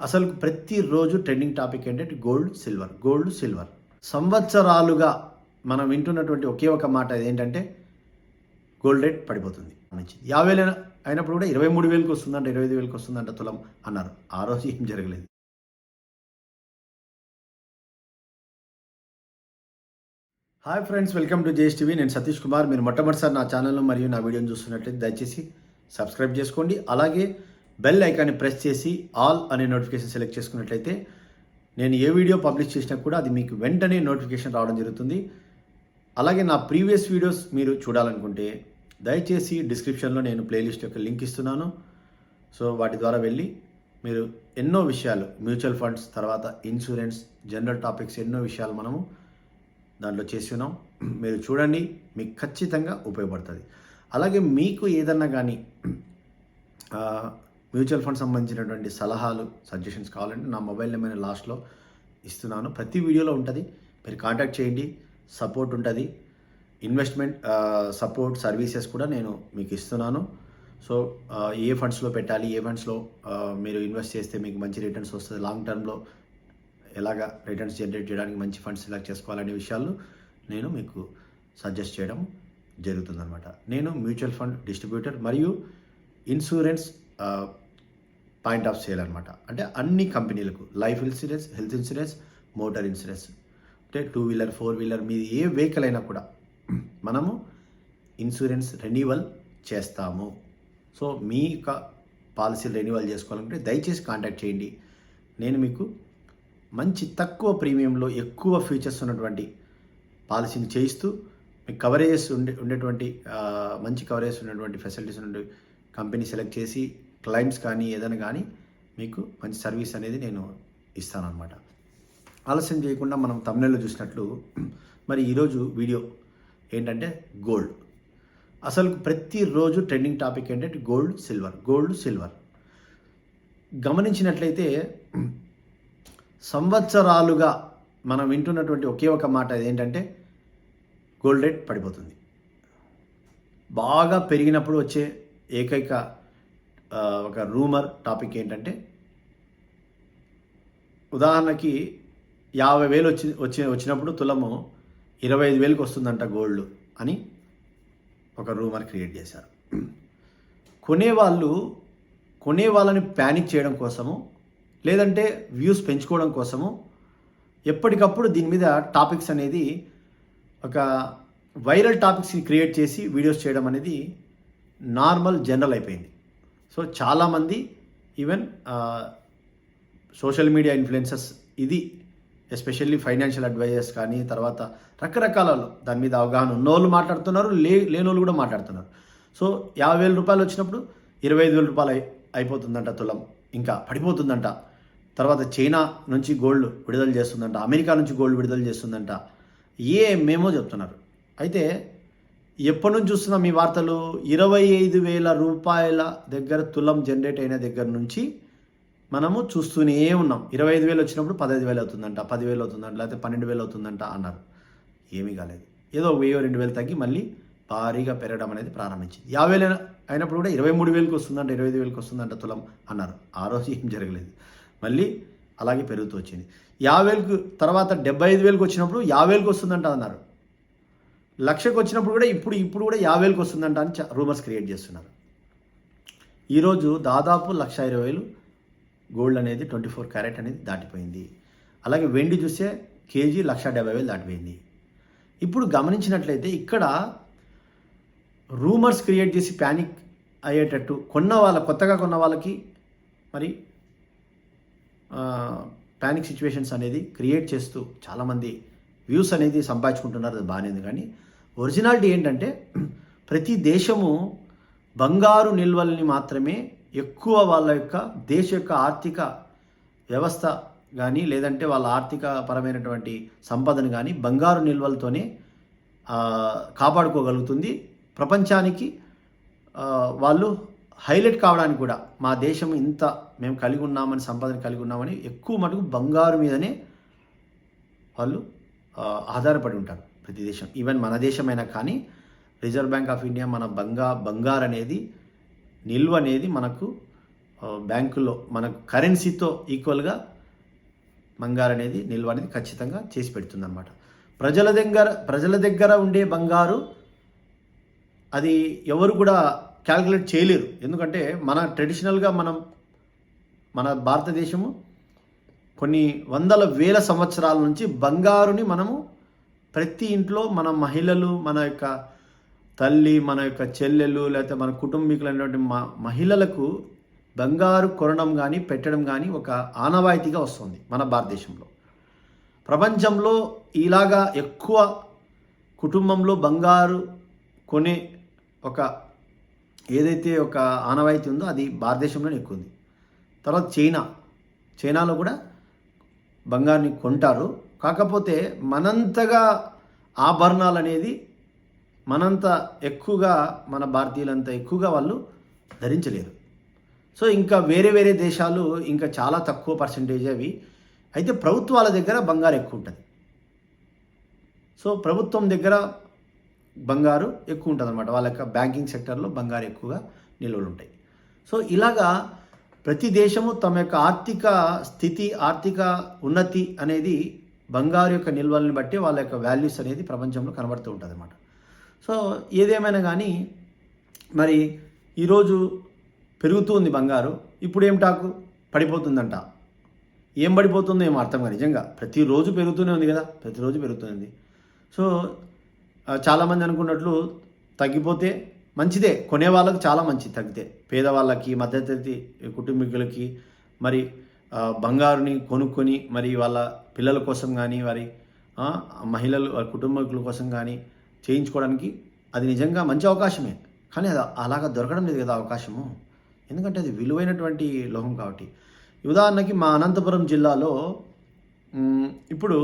అసలు ప్రతిరోజు trending topic ఏంటంటే గోల్డ్ సిల్వర్ గోల్డ్ సిల్వర్. సంవత్సరాలుగా మనం వింటున్నటువంటి ఒకే ఒక మాట ఏంటంటే గోల్డ్ రేట్ పడిపోతుంది. మంచిది. యాభై వేలు అయినప్పుడు కూడా ఇరవై మూడు వేలకు వస్తుందంట ఇరవై ఐదు వేలకు వస్తుందంట తులం అన్నారు. ఆ రోజు ఏం జరగలేదు. Hi friends welcome to JS TV. నేను సతీష్ కుమార్. మీరు మొట్టమొదటిసారి నా ఛానల్లో మరియు నా వీడియోని చూస్తున్నట్లయితే దయచేసి సబ్స్క్రైబ్ చేసుకోండి. అలాగే బెల్ ఐకాన్ని ప్రెస్ చేసి ఆల్ అనే నోటిఫికేషన్ సెలెక్ట్ చేసుకున్నట్లయితే నేను ఏ వీడియో పబ్లిష్ చేసినా కూడా అది మీకు వెంటనే నోటిఫికేషన్ రావడం జరుగుతుంది. అలాగే నా ప్రీవియస్ వీడియోస్ మీరు చూడాలనుకుంటే దయచేసి డిస్క్రిప్షన్లో నేను ప్లేలిస్ట్ యొక్క లింక్ ఇస్తున్నాను. సో వాటి ద్వారా వెళ్ళి మీరు ఎన్నో విషయాలు మ్యూచువల్ ఫండ్స్ తర్వాత ఇన్సూరెన్స్ జనరల్ టాపిక్స్ ఎన్నో విషయాలు మనము దాంట్లో చేసి ఉన్నాం. మీరు చూడండి మీకు ఖచ్చితంగా ఉపయోగపడుతుంది. అలాగే మీకు ఏదన్నా కానీ మ్యూచువల్ ఫండ్ సంబంధించినటువంటి సలహాలు సజెషన్స్ కావాలంటే నా మొబైల్ నెంబర్ లాస్ట్లో ఇస్తున్నాను. ప్రతి వీడియోలో ఉంటుంది. మీరు కాంటాక్ట్ చేయండి. సపోర్ట్ ఉంటుంది. ఇన్వెస్ట్మెంట్ సపోర్ట్ సర్వీసెస్ కూడా నేను మీకు ఇస్తున్నాను. సో ఏ ఫండ్స్లో పెట్టాలి ఏ ఫండ్స్లో మీరు ఇన్వెస్ట్ చేస్తే మీకు మంచి రిటర్న్స్ వస్తుంది. లాంగ్ టర్మ్లో ఎలాగ రిటర్న్స్ జనరేట్ చేయడానికి మంచి ఫండ్స్ సెలెక్ట్ చేసుకోవాలనే విషయాలు నేను మీకు సజెస్ట్ చేయడం జరుగుతుందన్నమాట. నేను మ్యూచువల్ ఫండ్ డిస్ట్రిబ్యూటర్ మరియు ఇన్సూరెన్స్ పాయింట్ ఆఫ్ సేల్ అనమాట అంటే అన్ని కంపెనీలకు life insurance health insurance motor insurance అంటే టూ వీలర్ ఫోర్ వీలర్ మీది ఏ వెహికల్ అయినా కూడా మనము ఇన్సూరెన్స్ రెన్యువల్ చేస్తాము. సో మీ యొక్క పాలసీలు రెన్యువల్ చేసుకోవాలంటే దయచేసి కాంటాక్ట్ చేయండి. నేను మీకు మంచి తక్కువ ప్రీమియంలో ఎక్కువ ఫీచర్స్ ఉన్నటువంటి పాలసీని చేయిస్తూ మీకు కవరేజెస్ ఉండే ఉండేటువంటి మంచి కవరేజ్ ఉన్నటువంటి ఫెసిలిటీస్ ఉండే కంపెనీ సెలెక్ట్ చేసి క్లైమ్స్ కానీ ఏదైనా కానీ మీకు మంచి సర్వీస్ అనేది నేను ఇస్తానన్నమాట. ఆలస్యం చేయకుండా మనం తమిళలో చూసినట్లు మరి ఈరోజు వీడియో ఏంటంటే గోల్డ్. అసలు ప్రతిరోజు ట్రెండింగ్ టాపిక్ ఏంటంటే గోల్డ్ సిల్వర్ గోల్డ్ సిల్వర్. గమనించినట్లయితే సంవత్సరాలుగా మనం వింటున్నటువంటి ఒకే ఒక మాట ఏంటంటే గోల్డ్ రేట్ పడిపోతుంది. బాగా పెరిగినప్పుడు వచ్చే ఏకైక ఒక రూమర్ టాపిక్ ఏంటంటే ఉదాహరణకి యాభై వేలు వచ్చి వచ్చి వచ్చినప్పుడు తులము ఇరవై ఐదు వేలకు వస్తుందంట గోల్డ్ అని ఒక రూమర్ క్రియేట్ చేశారు. కొనేవాళ్ళు కొనే వాళ్ళని ప్యానిక్ చేయడం కోసము లేదంటే వ్యూస్ పెంచుకోవడం కోసము ఎప్పటికప్పుడు దీని మీద టాపిక్స్ అనేది ఒక వైరల్ టాపిక్స్ని క్రియేట్ చేసి వీడియోస్ చేయడం అనేది నార్మల్ జనరల్ అయిపోయింది. సో చాలామంది ఈవెన్ సోషల్ మీడియా ఇన్ఫ్లుయెన్సర్స్ ఇది ఎస్పెషల్లీ ఫైనాన్షియల్ అడ్వైజర్స్ కానీ తర్వాత రకరకాల దాని మీద అవగాహన ఉన్నోళ్ళు మాట్లాడుతున్నారు లే లేనోళ్ళు కూడా మాట్లాడుతున్నారు. సో యాభై వేల రూపాయలు వచ్చినప్పుడు ఇరవై ఐదు వేల రూపాయలు అయిపోతుందంట తులం. ఇంకా పడిపోతుందంట. తర్వాత చైనా నుంచి గోల్డ్ విడుదల చేస్తుందంట అమెరికా నుంచి గోల్డ్ విడుదల చేస్తుందంట. ఏ మేమో చెప్తున్నారు. అయితే ఎప్పటి నుంచి చూస్తున్నాం ఈ వార్తలు? ఇరవై ఐదు వేల రూపాయల దగ్గర తులం జనరేట్ అయిన దగ్గర నుంచి మనము చూస్తూనే ఉన్నాం. ఇరవై ఐదు వేలు వచ్చినప్పుడు పదహైదు వేలు అవుతుందంట పదివేలు అవుతుందంట లేకపోతే పన్నెండు వేలు అవుతుందంట అన్నారు. ఏమీ కాలేదు. ఏదో వెయ్యో రెండు వేలు తగ్గి మళ్ళీ భారీగా పెరగడం అనేది ప్రారంభించింది. యాభై వేలు అయినప్పుడు కూడా ఇరవై మూడు వేలకు వస్తుందంట ఇరవై ఐదు వేలకు వస్తుందంట తులం అన్నారు. ఆ రోజు ఏం జరగలేదు. మళ్ళీ అలాగే పెరుగుతూ వచ్చింది. యాభై వేలకు తర్వాత డెబ్బై ఐదు వేలకు వచ్చినప్పుడు యాభై వేలకు వస్తుందంట అన్నారు. లక్షకు వచ్చినప్పుడు కూడా ఇప్పుడు ఇప్పుడు కూడా యాభై వేలకు వస్తుందంట అని రూమర్స్ క్రియేట్ చేస్తున్నారు. ఈరోజు దాదాపు లక్ష ఇరవై వేలు గోల్డ్ అనేది ట్వంటీ ఫోర్ క్యారెట్ అనేది దాటిపోయింది. అలాగే వెండి చూస్తే కేజీ లక్ష డెబ్బై వేలు దాటిపోయింది. ఇప్పుడు గమనించినట్లయితే ఇక్కడ రూమర్స్ క్రియేట్ చేసి ప్యానిక్ అయ్యేటట్టు కొన్న వాళ్ళ కొత్తగా కొన్న వాళ్ళకి మరి ప్యానిక్ సిచ్యువేషన్స్ అనేది క్రియేట్ చేస్తూ చాలామంది వ్యూస్ అనేది సంపాదించుకుంటున్నారు అది బాగానేది కానీ ఒరిజినాలిటీ ఏంటంటే ప్రతి దేశము బంగారు నిల్వల్ని మాత్రమే ఎక్కువ వాళ్ళ యొక్క దేశ యొక్క ఆర్థిక వ్యవస్థ కానీ లేదంటే వాళ్ళ ఆర్థిక పరమైనటువంటి సంపదను కానీ బంగారు నిల్వలతోనే కాపాడుకోగలుగుతుంది. ప్రపంచానికి వాళ్ళు హైలైట్ కావడానికి కూడా మా దేశం ఇంత మేము కలిగి ఉన్నామని సంపదను కలిగి ఉన్నామని ఎక్కువ మటుకు బంగారు మీదనే వాళ్ళు ఆధారపడి ఉంటారు ప్రతి దేశం. ఈవెన్ మన దేశమైనా కానీ రిజర్వ్ బ్యాంక్ ఆఫ్ ఇండియా మన బంగా బంగారు అనేది నిల్వ అనేది మనకు బ్యాంకులో మనకు మన కరెన్సీతో ఈక్వల్గా బంగారు అనేది నిల్వ అనేది ఖచ్చితంగా చేసి పెడుతుందన్నమాట. ప్రజల దగ్గర ప్రజల దగ్గర ఉండే బంగారు అది ఎవరు కూడా క్యాల్కులేట్ చేయలేరు. ఎందుకంటే మన ట్రెడిషనల్గా మనం మన భారతదేశము కొన్ని వందల వేల సంవత్సరాల నుంచి బంగారుని మనము ప్రతి ఇంట్లో మన మహిళలు మన యొక్క తల్లి మన యొక్క చెల్లెలు లేకపోతే మన కుటుంబీకులైనటువంటి మ మహిళలకు బంగారు కొనడం కానీ పెట్టడం కానీ ఒక ఆనవాయితీగా వస్తుంది మన భారతదేశంలో. ప్రపంచంలో ఇలాగా ఎక్కువ కుటుంబంలో బంగారు కొనే ఒక ఏదైతే ఒక ఆనవాయితీ ఉందో అది భారతదేశంలోనే ఎక్కువ ఉంది. తర్వాత చైనా. చైనాలో కూడా బంగారుని కొంటారు. కాకపోతే మనంతగా ఆభరణాలు అనేది మనంత ఎక్కువగా మన భారతీయులంత ఎక్కువగా వాళ్ళు ధరించలేరు సో ఇంకా వేరే వేరే దేశాలు ఇంకా చాలా తక్కువ పర్సంటేజ్ అవి. అయితే ప్రభుత్వాల దగ్గర బంగారు ఎక్కువ ఉంటుంది. సో ప్రభుత్వం దగ్గర బంగారు ఎక్కువ ఉంటుంది అనమాట వాళ్ళ యొక్క బ్యాంకింగ్ సెక్టర్లో బంగారు ఎక్కువగా నిల్వలు ఉంటాయి. సో ఇలాగా ప్రతి దేశము తమ యొక్క ఆర్థిక స్థితి ఆర్థిక ఉన్నతి అనేది బంగారు యొక్క నిల్వల్ని బట్టి వాళ్ళ యొక్క వాల్యూస్ అనేది ప్రపంచంలో కనబడుతూ ఉంటుంది అనమాట సో ఏదేమైనా కానీ మరి ఈరోజు పెరుగుతూ ఉంది బంగారు ఇప్పుడు ఏం టాకు? పడిపోతుందంట. ఏం పడిపోతుందో ఏమో అర్థం కాదు నిజంగా. ప్రతిరోజు పెరుగుతూనే ఉంది కదా ప్రతిరోజు పెరుగుతుంది సో చాలామంది అనుకున్నట్లు తగ్గిపోతే మంచిదే కొనే వాళ్ళకి చాలా మంచిది తగ్గితే. పేదవాళ్ళకి మధ్యతరగతి కుటుంబీకులకి మరి బంగారుని కొనుక్కొని మరి వాళ్ళ పిల్లల కోసం కానీ వారి మహిళలు వారి కుటుంబీకుల కోసం కానీ చేయించుకోవడానికి అది నిజంగా మంచి అవకాశమే. కానీ అది అలాగా దొరకడం లేదు కదా అవకాశము. ఎందుకంటే అది విలువైనటువంటి లోహం కాబట్టి. ఉదాహరణకి మా అనంతపురం జిల్లాలో ఇప్పుడు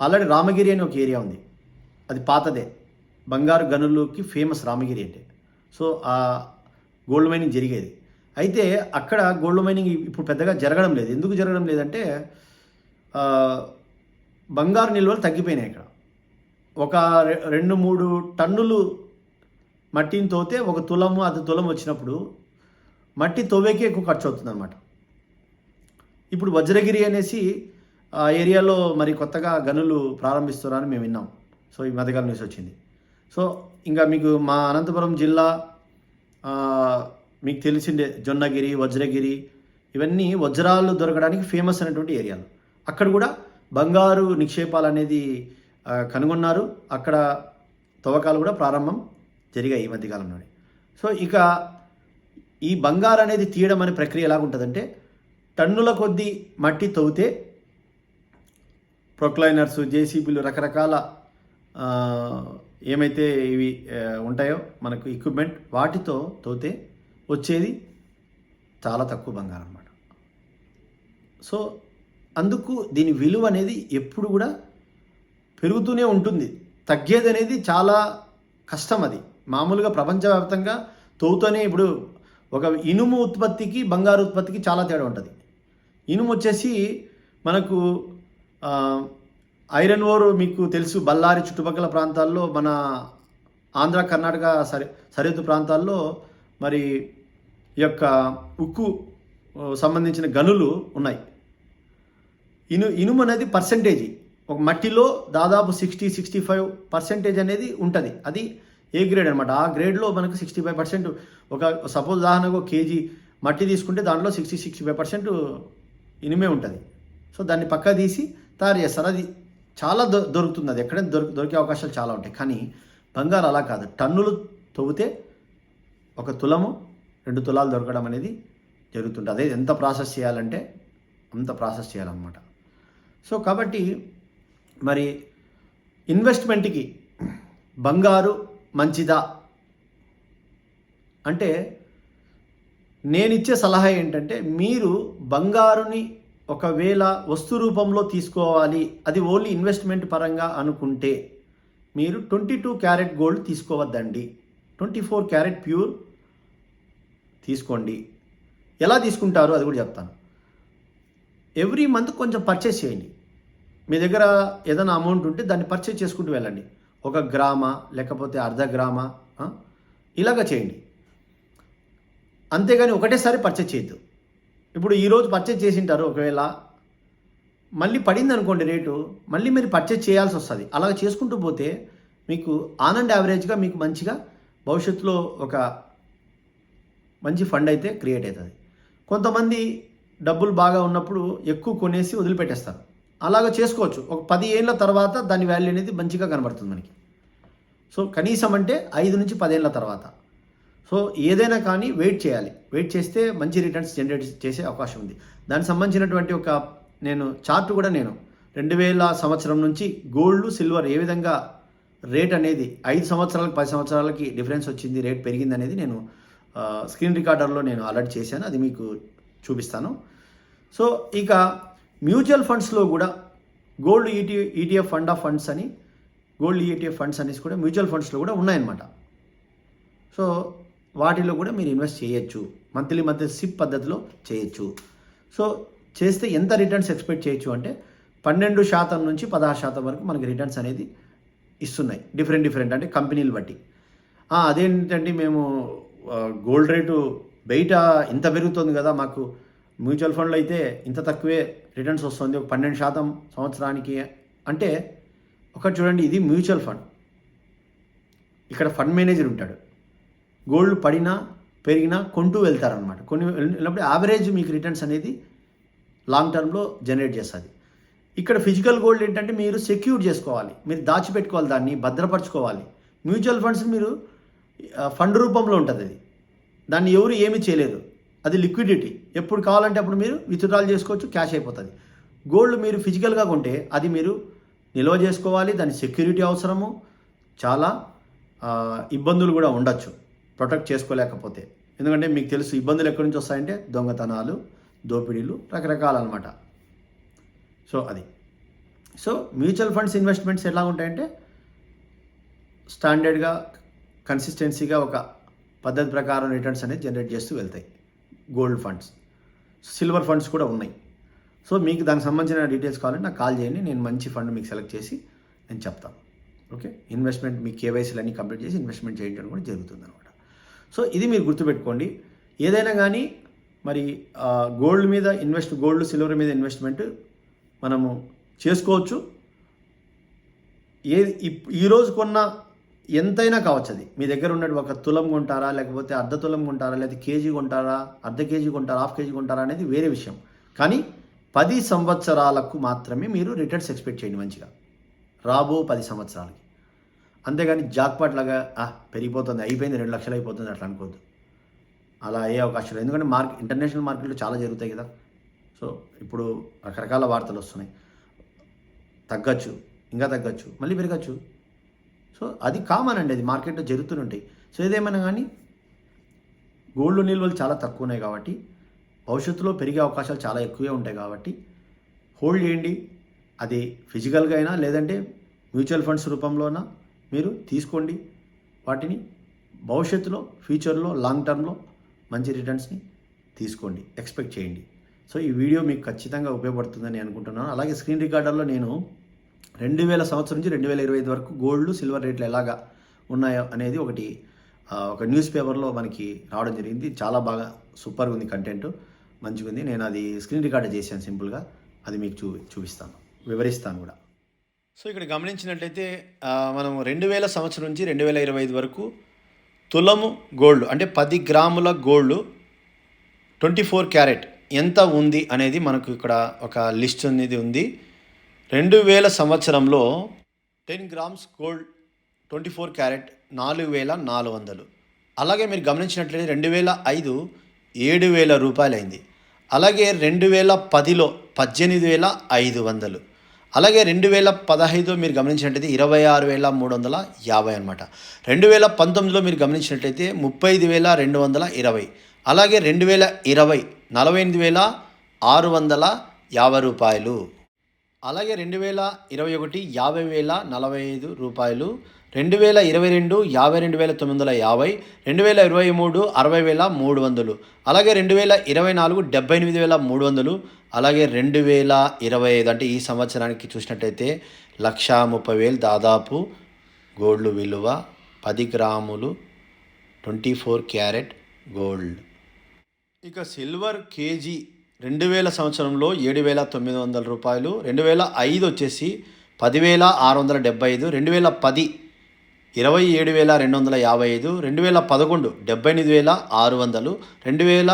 ఆల్రెడీ రామగిరి అని ఒక ఏరియా ఉంది. అది పాతదే. బంగారు గనుల్లోకి ఫేమస్ రామగిరి అంటే. సో ఆ గోల్డ్ మైనింగ్ జరిగేది. అయితే అక్కడ గోల్డ్ మైనింగ్ ఇప్పుడు పెద్దగా జరగడం లేదు. ఎందుకు జరగడం లేదంటే బంగారు నిల్వలు తగ్గిపోయినాయి ఇక్కడ ఒక రెండు మూడు టన్నులు మట్టిని తోతే ఒక తులము అది తులం వచ్చినప్పుడు మట్టి తోవేకే ఎక్కువ ఖర్చు అవుతుంది అనమాట ఇప్పుడు వజ్రగిరి అనేసి ఆ ఏరియాలో మరి కొత్తగా గనులు ప్రారంభిస్తున్నారని మేము విన్నాం. సో ఈ మధ్యకాలం న్యూస్ వచ్చింది. సో ఇంకా మీకు మా అనంతపురం జిల్లా మీకు తెలిసిందే జొన్నగిరి వజ్రగిరి ఇవన్నీ వజ్రాలు దొరకడానికి ఫేమస్ అయినటువంటి ఏరియాలు. అక్కడ కూడా బంగారు నిక్షేపాలు అనేది కనుగొన్నారు. అక్కడ తవ్వకాలు కూడా ప్రారంభం జరిగాయి ఈ మధ్యకాలంలోనే సో ఇక ఈ బంగారు అనేది తీయడం అనే ప్రక్రియ ఎలాగుంటుందంటే టన్నుల కొద్దీ మట్టి తవ్వితే ప్రొక్లైనర్స్ జేసీబీలు రకరకాల ఏమైతే ఇవి ఉంటాయో మనకు ఎక్విప్మెంట్ వాటితో తోతే వచ్చేది చాలా తక్కువ బంగారం అన్నమాట. సో అందుకు దీని విలువ అనేది ఎప్పుడు కూడా పెరుగుతూనే ఉంటుంది. తగ్గేది అనేది చాలా కష్టం అది. మామూలుగా ప్రపంచవ్యాప్తంగా తవ్వుతూనే ఇప్పుడు ఒక ఇనుము ఉత్పత్తికి బంగారు ఉత్పత్తికి చాలా తేడా ఉంటుంది. ఇనుము వచ్చేసి మనకు ఐరన్ ఓర్ మీకు తెలుసు బళ్ళారి చుట్టుపక్కల ప్రాంతాల్లో మన ఆంధ్ర కర్ణాటక సరి సరిహద్దు ప్రాంతాల్లో మరి ఈ యొక్క ఉక్కు సంబంధించిన గనులు ఉన్నాయి. ఇను ఇనుము అనేది పర్సంటేజీ ఒక మట్టిలో దాదాపు సిక్స్టీ సిక్స్టీ ఫైవ్ పర్సెంటేజ్ అనేది ఉంటుంది. అది ఏ గ్రేడ్ అనమాట ఆ గ్రేడ్లో మనకు సిక్స్టీ ఫైవ్ పర్సెంట్ ఒక సపోజ్ ఉదాహరణకు ఒక కేజీ మట్టి తీసుకుంటే దాంట్లో సిక్స్టీ సిక్స్టీ ఫైవ్ పర్సెంట్ ఇనుమే ఉంటుంది. సో దాన్ని పక్క తీసి తయారు చేస్తారు. అది చాలా దొ దొరుకుతుంది. అది ఎక్కడైనా దొరికి దొరికే అవకాశాలు చాలా ఉంటాయి. కానీ బంగారు అలా కాదు. టన్నులు తవ్వితే ఒక తులము రెండు తులాలు దొరకడం అనేది జరుగుతుంది అదే ఎంత ప్రాసెస్ చేయాలంటే అంత ప్రాసెస్ చేయాలన్నమాట. సో కాబట్టి మరి ఇన్వెస్ట్మెంట్కి బంగారు మంచిదా? అంటే నేనిచ్చే సలహా ఏంటంటే మీరు బంగారుని ఒకవేళ వస్తు రూపంలో తీసుకోవాలి అది ఓన్లీ ఇన్వెస్ట్మెంట్ పరంగా అనుకుంటే మీరు ట్వంటీ టూ క్యారెట్ గోల్డ్ తీసుకోవద్దండి. ట్వంటీ ఫోర్ క్యారెట్ ప్యూర్ తీసుకోండి. ఎలా తీసుకుంటారు అది కూడా చెప్తాను. ఎవ్రీ మంత్ కొంచెం పర్చేస్ చేయండి. మీ దగ్గర ఏదైనా అమౌంట్ ఉంటే దాన్ని పర్చేస్ చేసుకుంటూ వెళ్ళండి. ఒక గ్రామ లేకపోతే అర్ధ గ్రామ ఇలాగ చేయండి. అంతేగాని ఒకటేసారి పర్చేస్ చేయొద్దు. ఇప్పుడు ఈరోజు పర్చేజ్ చేసింటారు ఒకవేళ మళ్ళీ పడింది అనుకోండి రేటు మళ్ళీ మీరు పర్చేజ్ చేయాల్సి వస్తుంది. అలా చేసుకుంటూ పోతే మీకు ఆన్ అండ్ యావరేజ్గా మీకు మంచిగా భవిష్యత్తులో ఒక మంచి ఫండ్ అయితే క్రియేట్ అవుతుంది. కొంతమంది డబ్బులు బాగా ఉన్నప్పుడు ఎక్కువ కొనేసి వదిలిపెట్టేస్తారు. అలాగ చేసుకోవచ్చు. ఒక పది ఏళ్ళ తర్వాత దాని వాల్యూ అనేది మంచిగా కనబడుతుంది మనకి. సో కనీసం అంటే ఐదు నుంచి పదేళ్ళ తర్వాత. సో ఏదైనా కానీ వెయిట్ చేయాలి. వెయిట్ చేస్తే మంచి రిటర్న్స్ జనరేట్ చేసే అవకాశం ఉంది. దానికి సంబంధించినటువంటి ఒక నేను చార్ట్ కూడా నేను రెండు వేల సంవత్సరం నుంచి గోల్డ్ సిల్వర్ ఏ విధంగా రేట్ అనేది ఐదు సంవత్సరాలకు పది సంవత్సరాలకి డిఫరెన్స్ వచ్చింది రేట్ పెరిగింది అనేది నేను స్క్రీన్ రికార్డర్లో నేను అలర్ట్ చేశాను. అది మీకు చూపిస్తాను. సో ఇక మ్యూచువల్ ఫండ్స్లో కూడా gold ET ETF fund of funds అని గోల్డ్ ఈటీఎఫ్ ఫండ్స్ అనేసి కూడా మ్యూచువల్ ఫండ్స్లో కూడా ఉన్నాయన్నమాట. సో వాటిలో కూడా మీరు ఇన్వెస్ట్ చేయొచ్చు. మంత్లీ మంత్లీ సిప్ పద్ధతిలో చేయొచ్చు. సో చేస్తే ఎంత రిటర్న్స్ ఎక్స్పెక్ట్ చేయొచ్చు అంటే పన్నెండు శాతం నుంచి పదహారు శాతం వరకు మనకి రిటర్న్స్ అనేది ఇస్తున్నాయి. డిఫరెంట్ డిఫరెంట్ అంటే కంపెనీలు బట్టి. అదేంటంటే మేము గోల్డ్ రేటు బయట ఇంత పెరుగుతుంది కదా మాకు. మ్యూచువల్ ఫండ్లో అయితే ఇంత తక్కువే రిటర్న్స్ వస్తుంది. ఒక పన్నెండు శాతం సంవత్సరానికి అంటే ఒకటి చూడండి ఇది మ్యూచువల్ ఫండ్ ఇక్కడ ఫండ్ మేనేజర్ ఉంటాడు. గోల్డ్ పడినా పెరిగినా కొంటూ వెళ్తారనమాట కొన్ని వెళ్ళినప్పుడు యావరేజ్ మీకు రిటర్న్స్ అనేది లాంగ్ టర్మ్లో జనరేట్ చేస్తుంది. ఇక్కడ ఫిజికల్ గోల్డ్ ఏంటంటే మీరు సెక్యూర్ చేసుకోవాలి. మీరు దాచిపెట్టుకోవాలి దాన్ని భద్రపరచుకోవాలి. మ్యూచువల్ ఫండ్స్ మీరు ఫండ్ రూపంలో ఉంటుంది అది. దాన్ని ఎవరు ఏమీ చేయలేరు అది లిక్విడిటీ ఎప్పుడు కావాలంటే అప్పుడు మీరు విత్డ్రాల్ చేసుకోవచ్చు క్యాష్ అయిపోతుంది. గోల్డ్ మీరు ఫిజికల్గా కొంటే అది మీరు నిల్వ చేసుకోవాలి. దాని సెక్యూరిటీ అవసరము. చాలా ఇబ్బందులు కూడా ఉండొచ్చు. ప్రొటెక్ట్ చేసుకోలేకపోతే. ఎందుకంటే మీకు తెలుసు ఇబ్బందులు ఎక్కడి నుంచి వస్తాయంటే దొంగతనాలు దోపిడీలు రకరకాలు అనమాట సో అది. సో మ్యూచువల్ ఫండ్స్ ఇన్వెస్ట్మెంట్స్ ఎలా ఉంటాయంటే స్టాండర్డ్గా కన్సిస్టెన్సీగా ఒక పద్ధతి ప్రకారం రిటర్న్స్ అనేది జనరేట్ చేస్తూ వెళ్తాయి. Gold funds. సిల్వర్ ఫండ్స్ కూడా ఉన్నాయి. సో మీకు దానికి సంబంధించిన డీటెయిల్స్ కావాలంటే నాకు కాల్ చేయండి. నేను మంచి ఫండ్ మీకు సెలెక్ట్ చేసి నేను చెప్తాను. ఓకే? ఇన్వెస్ట్మెంట్ మీ కేవైసీలు అన్నీ కంప్లీట్ చేసి ఇన్వెస్ట్మెంట్ చేయడం కూడా జరుగుతుంది అనమాట సో ఇది మీరు గుర్తుపెట్టుకోండి. ఏదైనా కానీ మరి గోల్డ్ మీద ఇన్వెస్ట్ గోల్డ్ సిల్వర్ మీద ఇన్వెస్ట్మెంట్ మనము చేసుకోవచ్చు. ఏ ఇప్- ఈరోజు కొన్న ఎంతైనా కావచ్చు అది. మీ దగ్గర ఉన్నట్టు ఒక తులం కొంటారా లేకపోతే అర్ధ తులం కొంటారా లేకపోతే కేజీ కొంటారా అర్ధ కేజీ కొంటారా హాఫ్ కేజీ కొంటారా అనేది వేరే విషయం. కానీ పది సంవత్సరాలకు మాత్రమే మీరు రిటర్న్స్ ఎక్స్పెక్ట్ చేయండి మంచిగా. రాబో పది సంవత్సరాలకి. అంతేగాని జాక్పాట్ లాగా "ఆ, పెరిగిపోతుంది అయిపోయింది రెండు లక్షలు అయిపోతుంది అట్లా అనుకోవద్దు. అలా అయ్యే అవకాశం లేదు. ఎందుకంటే మార్కెట్ ఇంటర్నేషనల్ మార్కెట్లో చాలా జరుగుతాయి కదా. సో ఇప్పుడు రకరకాల వార్తలు వస్తున్నాయి. తగ్గచ్చు ఇంకా తగ్గచ్చు మళ్ళీ పెరగచ్చు. సో అది కామన్ అండి అది మార్కెట్లో జరుగుతుంటాయి సో ఏదేమైనా కానీ గోల్డ్ నిల్వలు చాలా తక్కువ ఉన్నాయి కాబట్టి భవిష్యత్తులో పెరిగే అవకాశాలు చాలా ఎక్కువే ఉంటాయి కాబట్టి హోల్డ్ చేయండి. అది ఫిజికల్గా అయినా లేదంటే మ్యూచువల్ ఫండ్స్ రూపంలోనా మీరు తీసుకోండి. వాటిని భవిష్యత్తులో ఫ్యూచర్లో లాంగ్ టర్మ్లో మంచి రిటర్న్స్ని తీసుకోండి. ఎక్స్పెక్ట్ చేయండి. సో ఈ వీడియో మీకు ఖచ్చితంగా ఉపయోగపడుతుందని అనుకుంటున్నాను. అలాగే స్క్రీన్ రికార్డర్లో నేను రెండు వేల సంవత్సరం నుంచి రెండు వేల ఇరవై ఐదు వరకు గోల్డ్ సిల్వర్ రేట్లు ఎలాగా ఉన్నాయో అనేది ఒకటి ఒక న్యూస్ పేపర్లో మనకి రావడం జరిగింది. చాలా బాగా సూపర్గా ఉంది కంటెంట్. మంచిగా ఉంది నేను అది స్క్రీన్ రికార్డ్ చేశాను సింపుల్గా. అది మీకు చూ చూపిస్తాను. వివరిస్తాను కూడా. సో ఇక్కడ గమనించినట్లయితే మనం రెండు వేల సంవత్సరం నుంచి రెండు వేల ఇరవై ఐదు వరకు తులము గోల్డ్ అంటే పది గ్రాముల గోల్డ్ ట్వంటీ ఫోర్ క్యారెట్ ఎంత ఉంది అనేది మనకు ఇక్కడ ఒక లిస్ట్ అనేది ఉంది. రెండు వేల సంవత్సరంలో ten grams gold twenty four carat నాలుగు వేల నాలుగు వందలు. అలాగే మీరు గమనించినట్లయితే రెండు వేల ఐదు ఏడు వేల రూపాయలు అయింది అలాగే రెండు వేల పదిలో పద్దెనిమిది వేల ఐదు వందలు. అలాగే రెండు వేల పదహైదులో మీరు గమనించినట్లయితే ఇరవై ఆరు వేల మూడు వందల యాభై అనమాట రెండు వేల పంతొమ్మిదిలో మీరు గమనించినట్లయితే ముప్పై ఐదు వేల రెండు వందల ఇరవై. అలాగే రెండు వేల ఇరవై నలభై ఎనిమిది వేల ఆరు వందల యాభై రూపాయలు. అలాగే రెండు వేల ఇరవై ఒకటి యాభై వేల నలభై ఐదు రూపాయలు. రెండు వేల ఇరవై రెండు యాభై రెండు వేల తొమ్మిది వందల యాభై రెండు వేల ఇరవై మూడు అరవై వేల మూడు వందలు. అలాగే రెండు వేల ఇరవై నాలుగు డెబ్బై ఎనిమిది వేల మూడు వందలు. అలాగే రెండు వేల ఇరవై ఐదు అంటే ఈ సంవత్సరానికి చూసినట్టయితే లక్షా ముప్పై వేలు దాదాపు గోల్డ్ విలువ పది గ్రాములు ట్వంటీ ఫోర్ క్యారెట్ గోల్డ్. ఇక సిల్వర్ కేజీ రెండు వేల సంవత్సరంలో ఏడు వేల తొమ్మిది వందల రూపాయలు రెండు వేల ఐదు వచ్చేసి పదివేల ఆరు వందల డెబ్బై ఐదు రెండు వేల పది ఇరవై ఏడు వేల రెండు వందల యాభై ఐదు రెండు వేల పదకొండు డెబ్బై ఎనిమిది వేల ఆరు వందలు రెండు వేల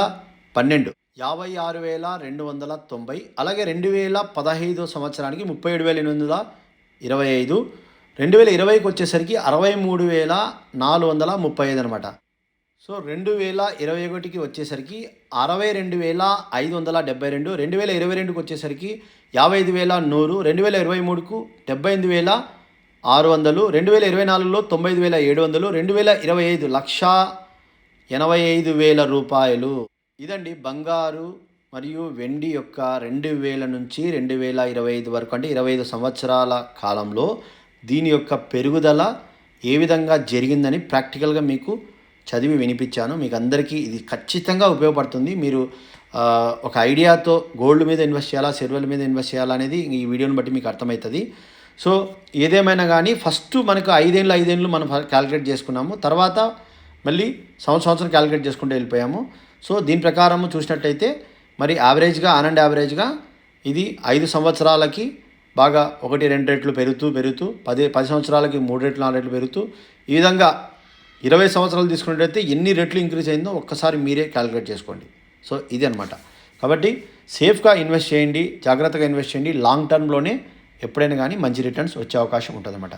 పన్నెండు యాభై ఆరు వేల రెండు వందల తొంభై అలాగే రెండు వేల పదహైదు సంవత్సరానికి ముప్పై ఏడు వేల ఎనిమిది వందల ఇరవై ఐదు రెండు వేల ఇరవైకి వచ్చేసరికి అరవై మూడు వేల నాలుగు వందల ముప్పై ఐదు అనమాట సో రెండు వేల ఇరవై ఒకటికి వచ్చేసరికి అరవై రెండు వేల ఐదు వందల డెబ్బై రెండు రెండు వేల ఇరవై రెండుకి వచ్చేసరికి యాభై ఐదు వేల నూరు రెండు వేల ఇరవై మూడుకు డెబ్బై ఎనిమిది వేల ఆరు వందలు రెండు వేల ఇరవై నాలుగులో తొంభై ఐదు వేల ఏడు వందలు రెండు వేల ఇరవై ఐదు లక్ష ఎనభై ఐదు వేల రూపాయలు. ఇదండి బంగారు మరియు వెండి యొక్క రెండు వేల నుంచి రెండు వేల ఇరవై ఐదు వరకు అంటే ఇరవై ఐదు సంవత్సరాల కాలంలో దీని యొక్క పెరుగుదల ఏ విధంగా జరిగిందని ప్రాక్టికల్గా మీకు చదివి వినిపించాను. మీకు అందరికీ ఇది ఖచ్చితంగా ఉపయోగపడుతుంది. మీరు ఒక ఐడియాతో గోల్డ్ మీద ఇన్వెస్ట్ చేయాలా సిల్వర్ మీద ఇన్వెస్ట్ చేయాలా అనేది ఈ వీడియోని బట్టి మీకు అర్థమవుతుంది. సో ఏదేమైనా కానీ ఫస్ట్ మనకు ఐదేళ్ళు ఐదేళ్ళు మనం క్యాలిక్యులేట్ చేసుకున్నాము. తర్వాత మళ్ళీ సంవత్సరం సంవత్సరం క్యాలిక్యులేట్ చేసుకుంటూ వెళ్ళిపోయాము. సో దీని ప్రకారం చూసినట్టయితే మరి యావరేజ్గా ఆన్ అండ్ యావరేజ్గా ఇది ఐదు సంవత్సరాలకి బాగా ఒకటి రెండు రెట్లు పెరుగుతూ పెరుగుతూ పది పది సంవత్సరాలకి మూడు రెట్లు నాలుగు రెట్లు పెరుగుతూ ఈ విధంగా ఇరవై సంవత్సరాలు తీసుకున్నట్టయితే ఎన్ని రెట్లు ఇంక్రీజ్ అయిందో ఒక్కసారి మీరే క్యాలిక్యులేట్ చేసుకోండి. సో ఇది అనమాట కాబట్టి సేఫ్గా ఇన్వెస్ట్ చేయండి జాగ్రత్తగా ఇన్వెస్ట్ చేయండి. లాంగ్ టర్మ్లోనే ఎప్పుడైనా కానీ మంచి రిటర్న్స్ వచ్చే అవకాశం ఉంటుందన్నమాట.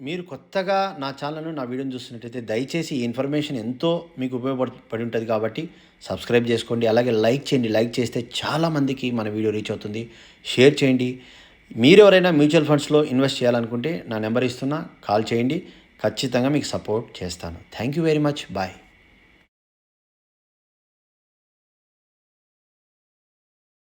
మీరు కొత్తగా నా ఛానల్ను నా వీడియోని చూస్తున్నట్టయితే దయచేసి ఈ ఇన్ఫర్మేషన్ ఎంతో మీకు ఉపయోగపడి ఉంటుంది కాబట్టి సబ్స్క్రైబ్ చేసుకోండి. అలాగే లైక్ చేయండి. లైక్ చేస్తే చాలామందికి మన వీడియో రీచ్ అవుతుంది. షేర్ చేయండి. మీరు ఎవరైనా మ్యూచువల్ ఫండ్స్లో ఇన్వెస్ట్ చేయాలనుకుంటే నా నెంబర్ ఇస్తున్నా కాల్ చేయండి. ఖచ్చితంగా మీకు సపోర్ట్ చేస్తాను. Thank you very much. Bye.